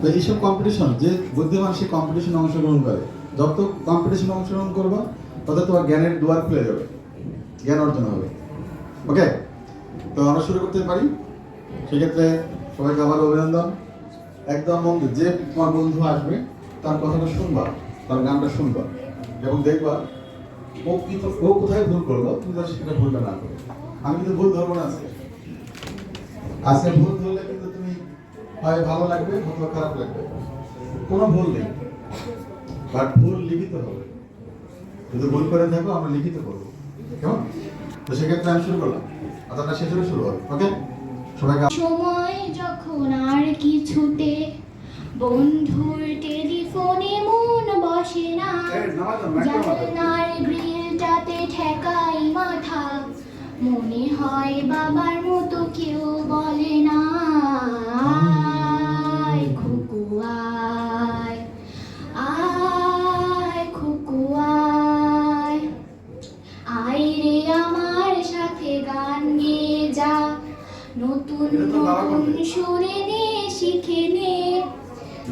তো এইসব কম্পিটিশন যে বুদ্ধিমান সে কম্পিটিশনে অংশগ্রহণ করে। যত কম্পিটিশনে অংশগ্রহণ করবা, তত তোমার জ্ঞানের দুয়ার খুলে যাবে। জ্ঞান অর্জন হবে। ওকে তো আমরা শুরু করতে পারি। সেক্ষেত্রে সবাইকে আবার অভিনন্দন। একদম বন্ধু যে তোমার বন্ধু আসবে, তার কথাটা শুনবা, তার গানটা শুনবা এবং দেখবা, ও কি ও কোথায় ভুল করল, তুমি তার সেটা ভুলটা না করো। আমি কিন্তু ভুল ধরবো না আজকে। ভুল তুমি হয় ভালো লাগবে অথবা খারাপ লাগবে। কোনো ভুল নেই। বাট ভুল লিখিত হবে। যদি ভুল করে থাকো আমরা লিখিত করব। কেমন? তো সেক্ষেত্রে আমি শুরু করলাম। আপনার শেষ হলে শুরু হবে। ওকে? সবাইকে সময় যখন আর কিছুতে বন্ধুর টেলিফোনে মন বসে না। জানলার গ্রিলটাতে ঠেকাই মাথা। মনে হয় বাবার মতো কেউ বলে না।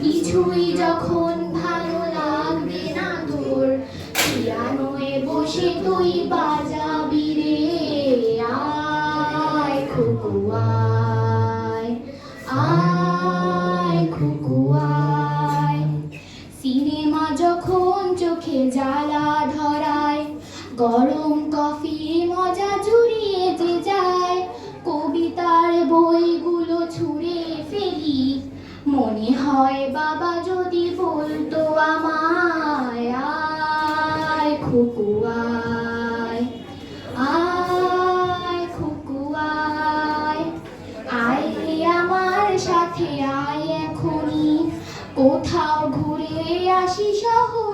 কিছুই যখন ভালো লাগবে না তোর পিয়ানোয় বসে তুই বাজাবি রে। আয় খুকু, আয় আয়। সিনেমা যখন চোখে জ্বালা ধরায়, গরম মনে হয় বাবা যদি বলতো আমায়, আয় আয় আয় খুকু আয় আমার সাথে, আয় এখনই, কোথাও ঘুরে আসি শহর।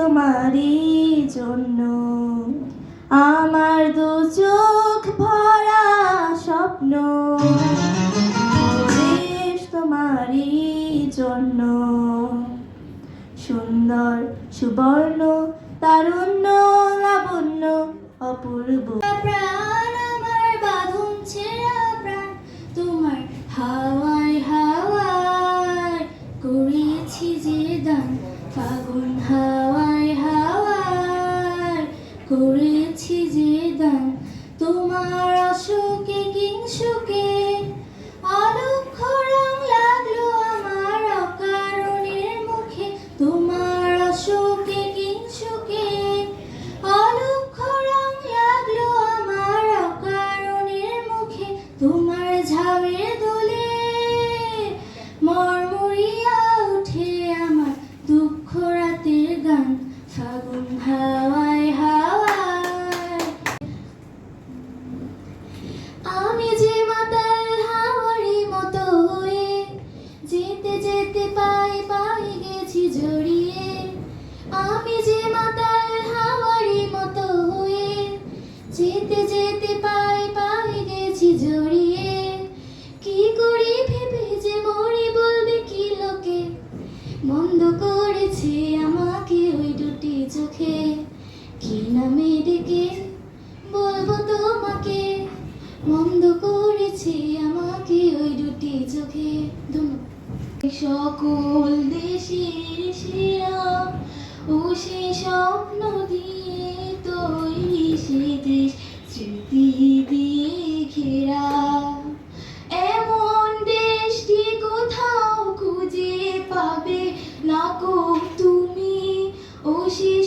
তোমারই জন্য। আমার দু চোখ ভরা স্বপ্ন। তোমারই জন্য। সুন্দর, সুবর্ণ, তারুণ্য, লাবণ্য, অপূর্ব। প্রাণ আমার বাঁধন ছেঁড়া প্রাণ। তোমার হাওয়ায় হাওয়ায় করেছি যে দান। ফাগুন হাওয়ায় হাওয়ায় করেছি যে দান তোমার জড়িয়ে, আমি যে মাতাল হাওয়ারি মতো হয়ে, যেতে যেতে পাই পাই গেছি জড়িয়ে। কি করি ভেবে যে মরি বলবে কি লোকে? বন্ধ করেছে আমাকে ওই দুটি চোখে। কি নামে ডেকে বলব তোমাকে? বন্ধ করেছে আমাকে ওই দুটি চোখে। ধন্যবাদ। সকল দেশের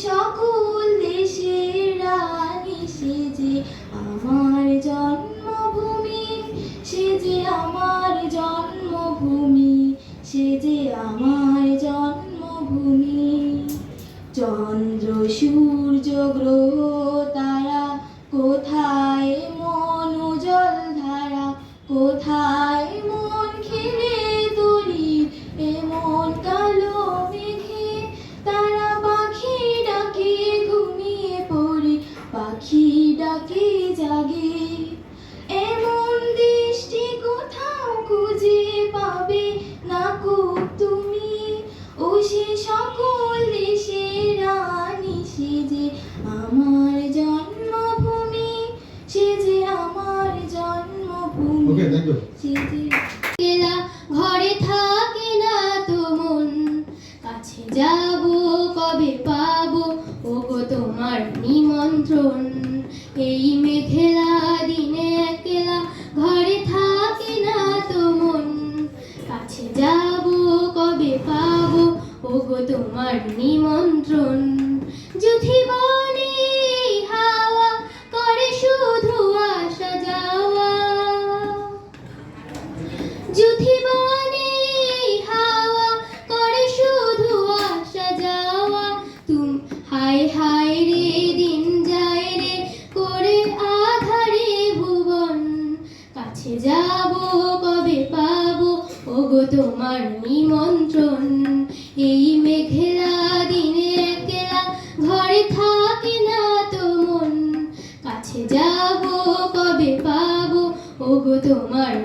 সকল দেশের রানী সে যে আমার জন্মভূমি, সে যে আমার জন্মভূমি, সে যে আমার জন্মভূমি। চন্দ্র, সূর্য, গ্রহ সকল দেশের রানী সে যে আমার জন্মভূমি সে যে আমার জন্মভূমি ওকে থ্যাংক ঘরে থাকে না তো মন কাছে যাব কবে পাবো? ওগো তোমার নিমন্ত্রণ এই মেঘেলা ওগো তোমার নিমন্ত্রণ। যুথি বনে হাওয়া করে শুধু আসা যাওয়া। যুথিবানে হাওয়া করে শুধু আসা যাওয়া। তুম হাই হাই রে, দিন যায় রে, করে আধারে ভুবন। কাছে যাব, কবে পাবো? ওগো তোমার নিমন্ত্রণ। মন